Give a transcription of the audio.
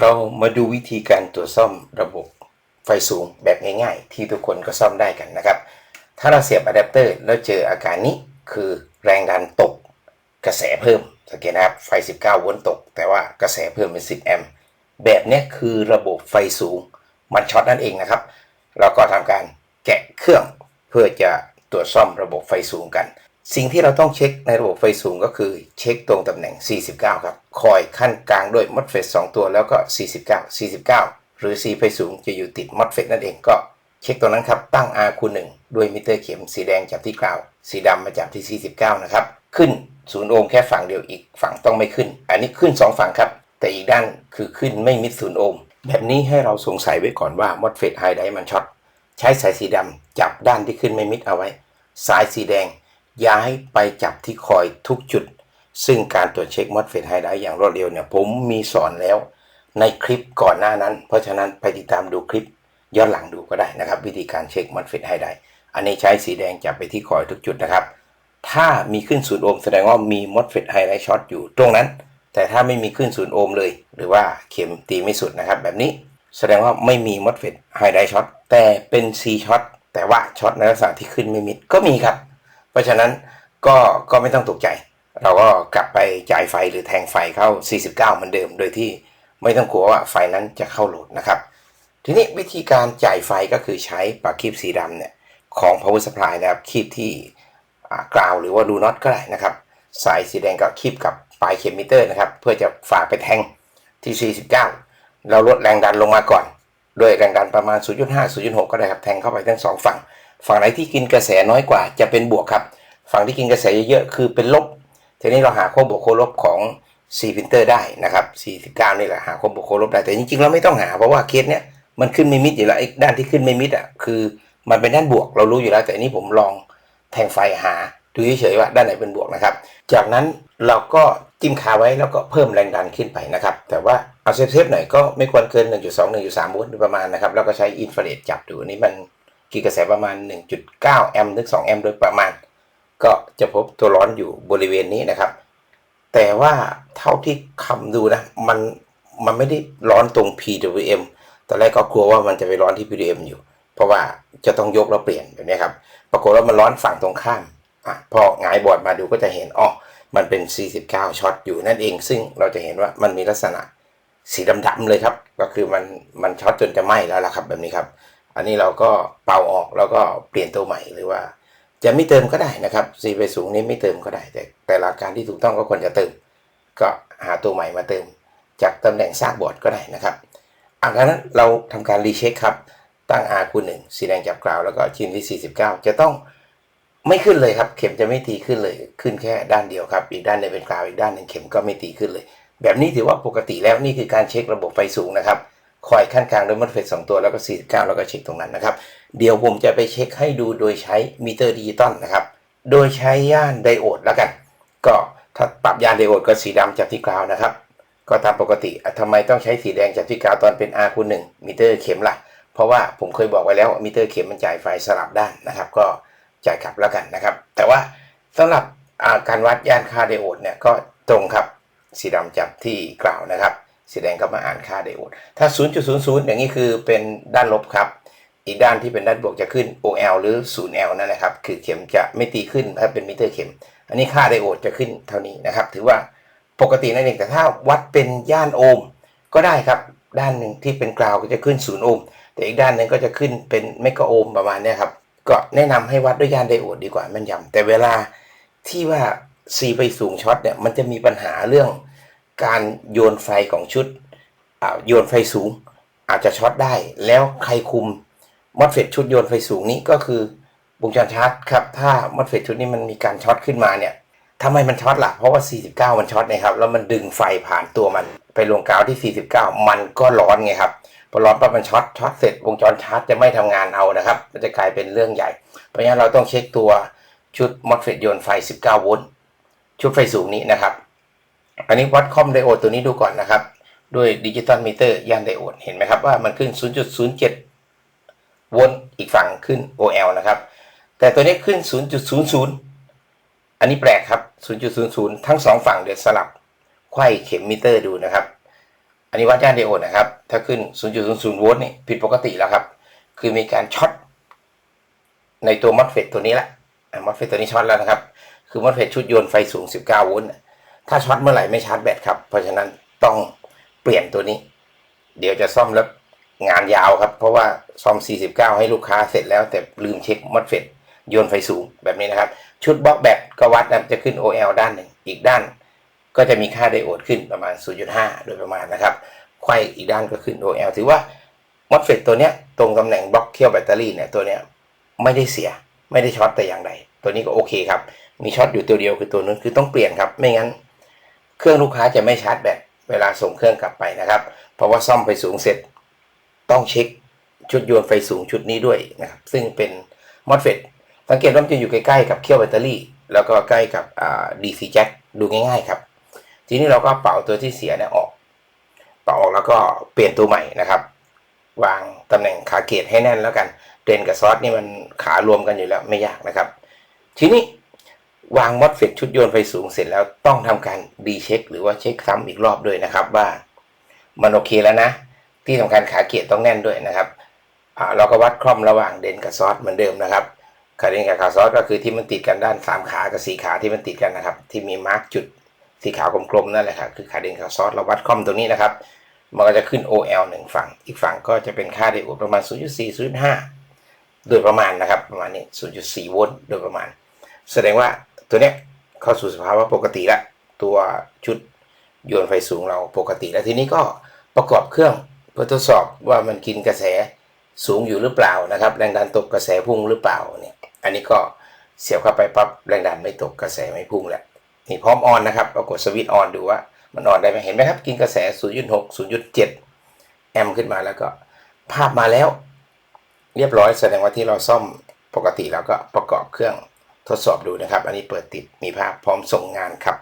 เรามาดูวิธีการตรวจซ่อมระบบไฟสูงแบบง่ายๆ ที่ทุกคนก็ซ่อมได้กันนะครับ ถ้าเราเสียบอะแดปเตอร์แล้วเจออาการนี้คือแรงดันตกกระแสเพิ่มสังเกตนะครับไฟ 19 โวลต์ตก แต่ว่ากระแสเพิ่มเป็น 10 แอมป์แบบนี้คือระบบไฟสูงมันช็อตนั่นเองนะครับ เราก็ทำการแกะเครื่องเพื่อจะตรวจซ่อมระบบไฟสูงกัน สิ่งที่เราต้องเช็คในระบบไฟสูงก็คือเช็คตรงตำแหน่ง 49 ครับ คอยขั้นกลางด้วยมอสเฟต2ตัวแล้วก็ 49 49 หรือ C ไฟสูงจะอยู่ติดมอสเฟตนั่นเองก็เช็คตรงนั้นครับ ตั้ง R คูณ1ด้วยมิเตอร์เข็มสีแดงจับที่กราว สีดำมาจับที่ 49 นะครับ ขึ้น0โอห์มแค่ฝั่งเดียวอีกฝั่งต้องไม่ขึ้น อันนี้ขึ้น 2 ฝั่งครับ แต่อีกด้านคือขึ้นไม่มิด0โอห์มแบบนี้ให้เราสงสัยไว้ก่อนว่ามอสเฟตไฮไดมันช็อตใช้สายสีดำจับด้านที่ขึ้นไม่มิดเอาไว้ สายสีแดง ย้ายไปจับที่คอยทุกจุด ซึ่งการตรวจเช็คมอสเฟตไฮไดอย่างรวดเร็วเนี่ยผมมีสอนแล้วในคลิปก่อนหน้านั้น เพราะฉะนั้นไปติดตามดูคลิปย้อนหลังดูก็ได้นะครับ วิธีการเช็คมอสเฟตไฮไดอันนี้ใช้สีแดงจับไปที่คอยทุกจุดนะครับ ถ้ามีขึ้นศูนย์โอห์มแสดงว่ามีมอสเฟตไฮไดช็อตอยู่ตรงนั้น แต่ถ้าไม่มีขึ้นศูนย์โอห์มเลย หรือว่าเข็มตีไม่สุดนะครับ แบบนี้แสดงว่าไม่มีมอสเฟตไฮไดช็อตแต่เป็น C ช็อตแต่ว่าช็อตในลักษณะที่ขึ้นไม่มิดก็มีครับ เพราะฉะนั้นก็ก็ไม่ต้องตกใจ เราก็กลับไปจ่ายไฟหรือแทงไฟเข้า 49 เหมือนเดิม โดยที่ไม่ต้องกลัวว่าไฟนั้นจะเข้าโหลดนะครับ ทีนี้วิธีการจ่ายไฟก็คือใช้ปากคีบสีดำเนี่ยของ power supply นะครับคีบที่กราวหรือว่าดูน็อตก็ได้นะครับ สายสีแดงก็คีบกับปลายเข็มมิเตอร์นะครับ เพื่อจะฝากไปแทงที่ 49 เราลดแรงดันลงมาก่อน ด้วยแรงดันประมาณ 0.5 0.6 ก็ได้ครับ แทงเข้าไปทั้งสองฝั่ง ฝั่งไหนที่กินกระแสน้อยกว่า จะเป็นบวกครับ ฝั่งที่กินกระแสเยอะๆคือเป็นลบ ทีนี้เราหาขั้วบวกขั้วลบของ C พินเตอร์ได้นะครับ 49 นี่แหละหาขั้วบวกขั้วลบได้ แต่จริงๆเราไม่ต้องหาเพราะว่าเคสเนี้ยมันขึ้นไม่มิดอยู่แล้วไอ้ด้านที่ขึ้นไม่มิดอะคือมันเป็นด้านบวกเรารู้อยู่แล้ว แต่อันนี้ผมลองแทงไฟหาดูเฉยๆว่าด้านไหนเป็นบวกนะครับ จากนั้นเราก็จิ้มคาไว้แล้วก็เพิ่มแรงดันขึ้นไปนะครับ แต่ว่าเอาเซฟๆหน่อยก็ไม่ควรเกิน 1.2 1.3โวลต์ประมาณนะครับ แล้วก็ใช้อินฟราเรดจับดูอันนี้มัน กินกระแสประมาณ 1.9 แอมป์ถึง 2 แอมป์โดยประมาณ ก็จะพบตัวร้อนอยู่บริเวณนี้นะครับ แต่ว่าเท่าที่คำดูนะ มันมันไม่ได้ร้อนตรง PWM ตอนแรกก็กลัวว่ามันจะไปร้อนที่ PWM อยู่ เพราะว่าจะต้องยกแล้วเปลี่ยนแบบนี้ครับ ปรากฏว่ามันร้อนฝั่งตรงข้ามอะพอหงายบอร์ดมาดูก็จะเห็นอ๋อมันเป็น 49 ช็อตอยู่นั่นเอง ซึ่งเราจะเห็นว่ามันมีลักษณะสีดำๆเลยครับ ก็คือมันมันช็อตจนจะไหม้แล้วล่ะครับแบบนี้ครับ อันนี้เราก็เป่าออกแล้วก็เปลี่ยนตัวใหม่หรือว่า จะไม่เติมก็ได้นะครับ C ไปสูงนี้ไม่เติมก็ได้ แต่แต่หลักการที่ถูกต้องก็ควรจะเติม ก็หาตัวใหม่มาเติม จากตำแหน่งซากบอร์ดก็ได้นะครับอันนั้นเราทำการรีเช็คครับ ตั้ง R คูณ1สีแดงจับกราวแล้วก็ชิ้นที่ 49 จะต้องไม่ขึ้นเลยครับ เข็มจะไม่ตีขึ้นเลย ขึ้นแค่ด้านเดียวครับ อีกด้านหนึงเป็นกราวอีกด้านหนึ่งเข็มก็ไม่ตีขึ้นเลย แบบนี้ถือว่าปกติแล้วนี่คือการเช็คระบบไฟสูงนะครับ คอยขั้นกลางด้วยมอสเฟตสองตัวแล้วก็ 49 แล้วก็เช็คตรงนั้นนะครับ เดี๋ยวผมจะไปเช็คให้ดูโดยใช้มิเตอร์ดิจิตอลนะครับ โดยใช้ย่านไดโอดแล้วกัน ก็ถ้าปรับย่านไดโอดก็สีดำจับที่กราวนะครับ ก็ตามปกติอะทำไมต้องใช้สีแดงจับที่กราวตอนเป็น R คูณ1มิเตอร์เข็มล่ะ เพราะว่าผมเคยบอกไว้แล้วมิเตอร์เข็มมันจ่ายไฟสลับด้านนะครับ ก็จ่ายกลับแล้วกันนะครับ แต่ว่าสำหรับการวัดย่านค่าไดโอดเนี่ยก็ตรงครับสีดำจับที่กราวนะครับ สีแดงก็มาอ่านค่าไดโอด ถ้า 0.00 อย่างนี้คือเป็นด้านลบครับ อีกด้านที่เป็นด้านบวกจะขึ้น OL หรือ 0L นั่นแหละครับ คือเข็มจะไม่ตีขึ้นถ้าเป็นมิเตอร์เข็ม อันนี้ค่าไดโอดจะขึ้นเท่านี้นะครับ ถือว่าปกตินั่นเอง แต่ถ้าวัดเป็นย่านโอห์มก็ได้ครับ ด้านหนึ่งที่เป็นกราวก็จะขึ้น 0 โอห์ม แต่อีกด้านหนึ่งก็จะขึ้นเป็นเมกะโอห์มประมาณนี้ครับ ก็แนะนำให้วัดด้วยย่านไดโอดดีกว่าแม่นยำแต่เวลาที่ว่า C ไปสูงช็อตเนี่ย มันจะมีปัญหาเรื่อง การโยนไฟของชุดอ่าโยนไฟสูงอาจจะช็อตได้ แล้วใครคุมมอสเฟตชุดโยนไฟสูงนี้ก็คือวงจรชาร์จครับถ้ามอสเฟตชุดนี้มันมีการช็อตขึ้นมาเนี่ยทำไมมันช็อตละ่ะเพราะว่า 49 มันช็อตนะครับแล้วมันดึงไฟผ่านตัวมันไปลงกาวที่ 49 มันก็ร้อนไงครับพอร้อนปั๊บมันช็อตช็อตเสร็จวงจรชาร์จจะไม่ทำงานเอานะครับ มันจะกลายเป็นเรื่องใหญ่ เพราะงั้นเราต้องเช็คตัวชุดมอสเฟตโยนไฟ 19 โวลต์ชุดไฟสูงนี้นะครับ อันนี้วัดคอมไดโอดตัวนี้ดูก่อนนะครับ ด้วยดิจิตอลมิเตอร์ย่านไดโอดเห็นไหมครับว่ามันขึ้น 0.07 โวลต์อีกฝั่งขึ้น OL นะครับ แต่ตัวนี้ขึ้น 0.00 อันนี้แปลกครับ 0.00 ทั้งสองฝั่งเดี๋ยวสลับไขว้เข็มมิเตอร์ดูนะครับ อันนี้วัดย่านไดโอดนะครับ ถ้าขึ้น 0.00 โวลต์นี่ผิดปกติแล้วครับ คือมีการช็อตในตัวมอสเฟตตัวนี้ละมอสเฟตตัวนี้ช็อตแล้วนะครับ คือมอสเฟตชุดโยนไฟสูง 19 โวลต์ ถ้าช็อตเมื่อไหร่ไม่ชาร์จแบตครับ เพราะฉะนั้นต้องเปลี่ยนตัวนี้ เดี๋ยวจะซ่อมแล้วงานยาวครับ เพราะว่าซ่อม 49 ให้ลูกค้าเสร็จแล้ว แต่ลืมเช็คมอสเฟตโยนไฟสูงแบบนี้นะครับ ชุดบล็อกแบตก็วัดนะจะขึ้น OL ด้านหนึ่งอีกด้านก็จะมีค่าไดโอดขึ้นประมาณ 0.5 โดยประมาณนะครับไขว้อีกด้านก็ขึ้น OL ถือว่ามอสเฟตตัวเนี้ยตรงตำแหน่งบล็อกเคี่ยวแบตเตอรี่เนี่ยตัวเนี้ยไม่ได้เสียไม่ได้ช็อตแต่อย่างใดตัวนี้ก็โอเคครับ มีช็อตอยู่ตัวเดียวคือตัวนู้นคือต้องเปลี่ยนครับ ไม่งั้น เครื่องลูกค้าจะไม่ชาร์จแบตเวลาส่งเครื่องกลับไปนะครับ เพราะว่าซ่อมไฟสูงเสร็จต้องเช็คชุดโยนไฟสูงชุดนี้ด้วยนะครับ ซึ่งเป็นมอสเฟตสังเกตว่ามันจะอยู่ใกล้ๆกับเคี่ยวแบตเตอรี่ แล้วก็ใกล้กับอ่า DC jack ดูง่ายๆครับ ทีนี้เราก็เป่าตัวที่เสียเนี่ยออกเป่าออกแล้วก็เปลี่ยนตัวใหม่นะครับ วางตำแหน่งขาเกตให้แน่นแล้วกันเดนกับซอสนี่มันขารวมกันอยู่แล้วไม่ยากนะครับ ทีนี้ วางมอสเฟตชุดโยนไฟสูงเสร็จแล้วต้องทำการดีเช็คหรือว่าเช็คซ้ำอีกรอบด้วยนะครับว่ามันโอเคแล้วนะ ที่สำคัญขาเกียร์ต้องแน่นด้วยนะครับเราก็วัดคล่อมระหว่างเดนกับซอสเหมือนเดิมนะครับขาเดนกับขาซอสก็คือที่มันติดกันด้านสามขากับสี่ขาที่มันติดกันนะครับ ที่มีมาร์กจุดสีขาวกลมๆนั่นแหละครับคือขาเดนกับซอสเราวัดคล่อมตรงนี้นะครับ มันก็จะขึ้น OL หนึ่งฝั่ง อีกฝั่งก็จะเป็นค่าไดโอดประมาณ 0.4 0.5 โดยประมาณนะครับ ประมาณนี้ 0.4 โวลต์โดยประมาณ แสดงว่า ตัวเนี้ยเข้าสู่สภาวะปกติแล้วตัวชุดโยนไฟสูงเราปกติ แล้วทีนี้ก็ประกอบเครื่องเพื่อทดสอบว่ามันกินกระแสสูงอยู่หรือเปล่านะครับ แรงดันตกกระแสพุ่งหรือเปล่าเนี่ยอันนี้ก็เสียบเข้าไปปั๊บแรงดันไม่ตกกระแสไม่พุ่งแหล้วนี่พร้อมออนนะครับปรากฏสวิตช์ออนดูว่ามันออนได้ไหมเห็นไหมครับ กินกระแส 0.6 0.7 แอมป์ขึ้นมาแล้วก็ ภาพมาแล้ว เรียบร้อยแสดงว่าที่เราซ่อมปกติแล้วก็ประกอบเครื่อง ทดสอบดูนะครับ อันนี้เปิดติดมีภาพพร้อมส่งงานครับ